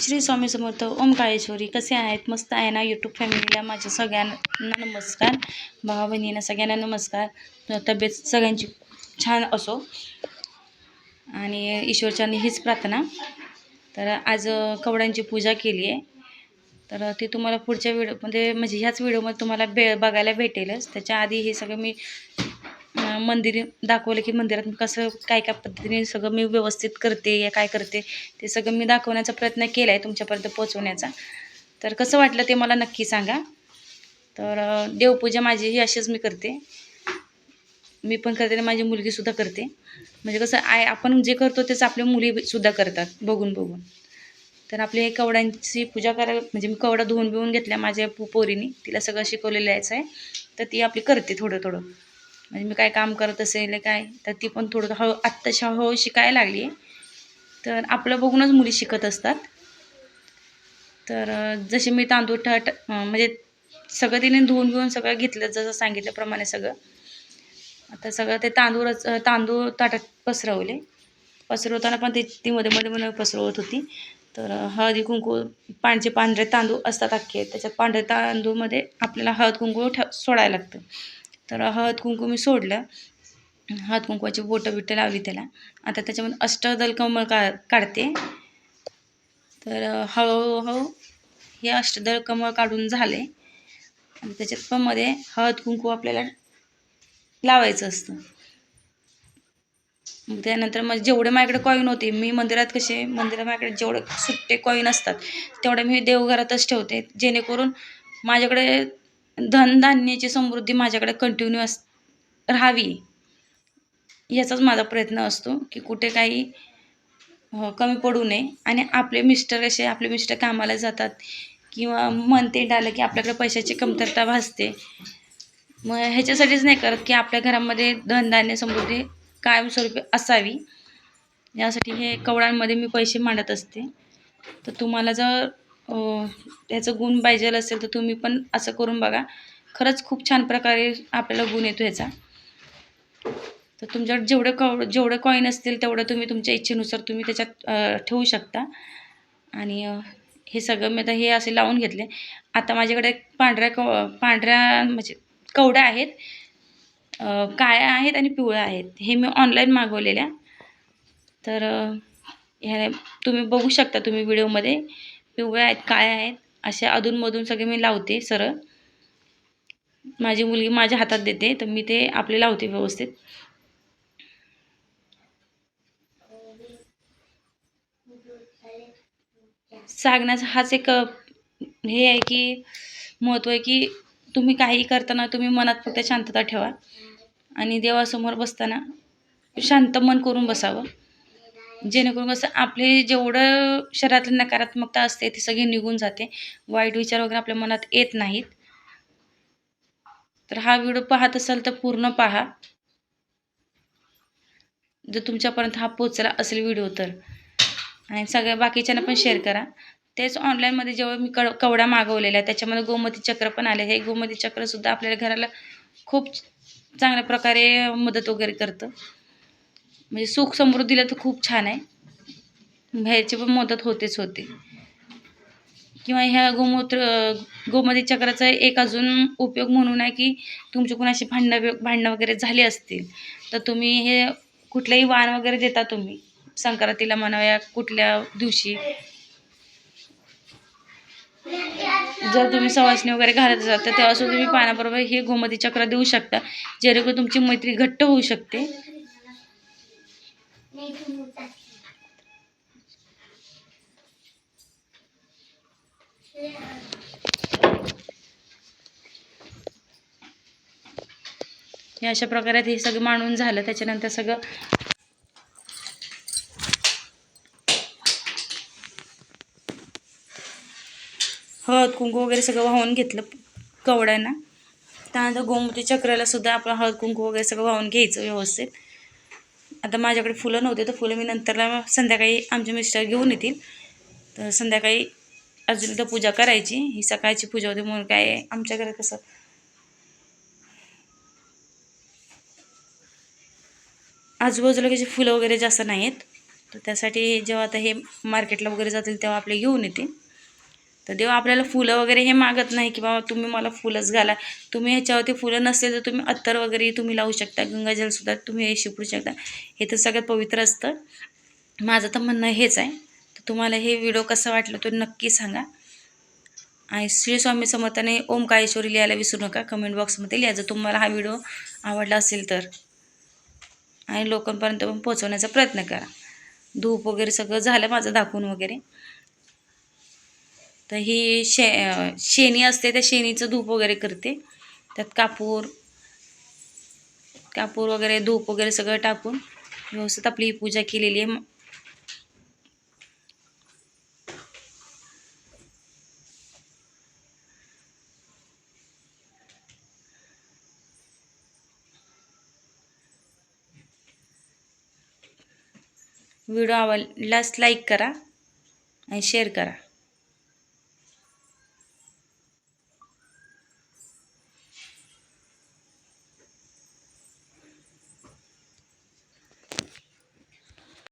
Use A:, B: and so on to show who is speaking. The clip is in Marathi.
A: श्री स्वामी समर्थ ओम काळेश्वरी कसे आहेत? मस्त आहे ना यूट्यूब फॅमिलीला माझ्या सगळ्यांना नमस्कार. भावा बहिणींना सगळ्यांना नमस्कार. तब्येत सगळ्यांची छान असो. आणि ईश्वरच्यांनी हीच प्रार्थना. तर आज कवड्यांची पूजा केली आहे. तर ते तुम्हाला पुढच्या व्हिडिओमध्ये म्हणजे, म्हणजे ह्याच व्हिडिओमध्ये तुम्हाला बे बघायला भेटेलच. त्याच्या आधी हे सगळं मी मंदिर दाखवलं की मंदिरात कसं काय काय पद्धतीने सगळं मी व्यवस्थित करते या काय करते ते सगळं मी दाखवण्याचा प्रयत्न केला आहे तुमच्यापर्यंत पोचवण्याचा तर कसं वाटलं ते मला नक्की सांगा. तर देवपूजा माझी ही अशीच मी करते. मी पण करते आणि माझी मुलगीसुद्धा करते. म्हणजे कसं आय आपण जे करतो तेच आपल्या मुलीसुद्धा करतात बघून बघून. तर आपली हे कवड्यांची पूजा करायला म्हणजे मी कवडा धुवून बिवून घेतल्या माझ्या पो पोरीने. तिला सगळं शिकवलेलं यायचं आहे. तर ती आपली करते थोडं थोडं. म्हणजे मी काय काम करत असेल काय? तर ती पण थोडं हळू आत्ताशी हळूहळू शिकायला लागली. आहे तर आपलं बघूनच मुली शिकत असतात. तर जसे मी तांदूळ ठ म्हणजे सगळं तिने धुवून घेऊन सगळं घेतलं जसं सांगितल्याप्रमाणे सगळं. आता सगळं ते तांदूळच तांदूळ ताटात पसरवले. पसरवताना पण ती ती मध्ये मध्ये मध्ये पसरवत होती. तर हळदी कुंकू पांढरे पांढरे तांदूळ असतात अख्खे. त्याच्यात पांढरे तांदूळमध्ये आपल्याला हळद कुंकू ठेव सोडायला लागतं. तर हळद कुंकू मी सोडलं. हळद कुंकवाची बोटं बिटं लावली त्याला. आता त्याच्यामध्ये अष्टदल कमळ का काढते. तर हळूहळू हे अष्टदल कमळ काढून झाले. आणि त्याच्यात पण मध्ये हळद कुंकू आपल्याला लावायचं असतं. त्यानंतर मग जेवढे माझ्याकडे कॉईन होते मी मंदिरात कसे मंदिरात माझ्याकडे जेवढे सुट्टे कॉईन असतात तेवढे मी देवघरातच ठेवते. जेणेकरून माझ्याकडे धनधान्याची समृद्धी माझ्याकडे कंटिन्यू अस राहावी याचाच माझा प्रयत्न असतो की कुठे काही हो, कमी पडू नये. आणि आपले मिस्टर कसे आपले मिस्टर कामाला जातात किंवा मनतेंड आलं की आपल्याकडे पैशाची कमतरता भासते. मग ह्याच्यासाठीच नाही करत की आपल्या घरामध्ये धनधान्य समृद्धी कायमस्वरूपी असावी. यासाठी हे कवडांमध्ये मी पैसे मांडत असते. तर तुम्हाला जर ह्याचं गुण पाहिजे असेल तर तुम्ही पण असं करून बघा. खरंच खूप छान प्रकारे आपल्याला गुण येतो ह्याचा. तर तुमच्याकडे जेवढे कव जेवढे कॉईन असतील तेवढं तुम्ही तुमच्या इच्छेनुसार तुम्ही त्याच्यात ठेवू शकता. आणि हे सगळं मी आता हे असे लावून घेतले. आता माझ्याकडे पांढऱ्या कव पांढऱ्या म्हणजे कवड्या आहेत. काळ्या आहेत आणि पिवळ्या आहेत. हे मी ऑनलाईन मागवलेल्या. तर ह्या तुम्ही बघू शकता तुम्ही व्हिडिओमध्ये पिवळ्या आहेत काळ्या आहेत अशा अधूनमधून सगळे मी लावते सरळ. माझी मुलगी माझ्या हातात देते तर मी ते आपले लावते व्यवस्थित. सांगण्याचा हाच एक हे आहे की महत्त्व आहे की तुम्ही काही करताना तुम्ही मनात फक्त शांतता ठेवा. आणि देवासमोर बसताना शांत मन करून बसावं. जेणेकरून कसं आपले जेवढं शरीरातली नकारात्मकता असते ती सगळी निघून जाते. वाईट विचार वगैरे आपल्या मनात येत नाहीत. तर हा व्हिडिओ पाहत असाल तर पूर्ण पहा. जर तुमच्यापर्यंत हा पोचला असेल व्हिडिओ तर. आणि सगळ्या बाकीच्यांना पण शेअर करा. तेच ऑनलाईनमध्ये जेव्हा मी कड कवडा मागवलेला त्याच्यामध्ये गोमती चक्र पण आले. हे गोमती चक्रसुद्धा आपल्याला घराला खूप चांगल्या प्रकारे मदत वगैरे करतं. म्हणजे सुख समृद्धीला तर खूप छान आहे. ह्याची पण मदत होतेच होते. किंवा ह्या गोमूत्र गोमती चक्राचा एक अजून उपयोग म्हणून आहे की तुमचे कुणाशी भांडणं भांडणं वगैरे झाली असतील तर तुम्ही हे कुठलंही वाण वगैरे देता तुम्ही. संक्रांतीला म्हणा या कुठल्या दिवशी. जर तुम्ही सवासणी वगैरे घालत असाल तर तेव्हा सुद्धा तुम्ही पाण्याबरोबर हे गोमती चक्र देऊ शकता. जेणेकरून तुमची मैत्री घट्ट होऊ शकते. हे अशा प्रकारे हे सगळं मांडून झालं. त्याच्यानंतर सगळं हळद कुंकू वगैरे सगळं वाहून घेतलं कवड्यांना. त्यानंतर गोमती चक्राला सुद्धा आपलं हळद कुंकू वगैरे सगळं वाहून घ्यायचं व्यवस्थित. आता माझ्याकडे फुलं नव्हते तर फुलं मी नंतरला संध्याकाळी आमचे मिस्टर घेऊन येतील. तर संध्याकाळी अजून तर पूजा करायची. ही सकाळची पूजा होती म्हणून काय आमच्या घरात कसं आजूबाजूला कशी फुलं वगैरे जास्त नाही आहेत तर त्यासाठी जेव्हा आता हे मार्केटला वगैरे जातील तेव्हा आपले घेऊन येतील. तर देव आपल्याला फुलं वगैरे हे मागत नाही की बाबा तुम्ही मला फुलंच घाला. तुम्ही ह्याच्यावरती फुलं नसतील तर तुम्ही अत्तर वगैरे तुम्ही लावू शकता गंगाजलसुद्धा तुम्ही हे शिपडू शकता. हे तर सगळ्यात पवित्र असतं. माझं तर म्हणणं हेच आहे. तर तुम्हाला हे व्हिडिओ कसं वाटलं तो नक्की सांगा. आणि श्री स्वामी समर्थाने ओमकाळेश्वरी लिहायला विसरू नका. कमेंट बॉक्समध्ये लिहा. जर तुम्हाला हा व्हिडिओ आवडला असेल तर. आणि लोकांपर्यंत पण पोहोचवण्याचा प्रयत्न करा. धूप वगैरे सगळं झालं माझं दाखवून वगैरे. तर ही शे शेणी असते त्या शेणीचं धूप वगैरे करते. त्यात कापूर कापूर वगैरे धूप वगैरे सगळं टाकून व्यवस्थित आपली ही पूजा केलेली आहे. व्हिडिओ आवडल्यास लाईक करा आणि शेअर करा.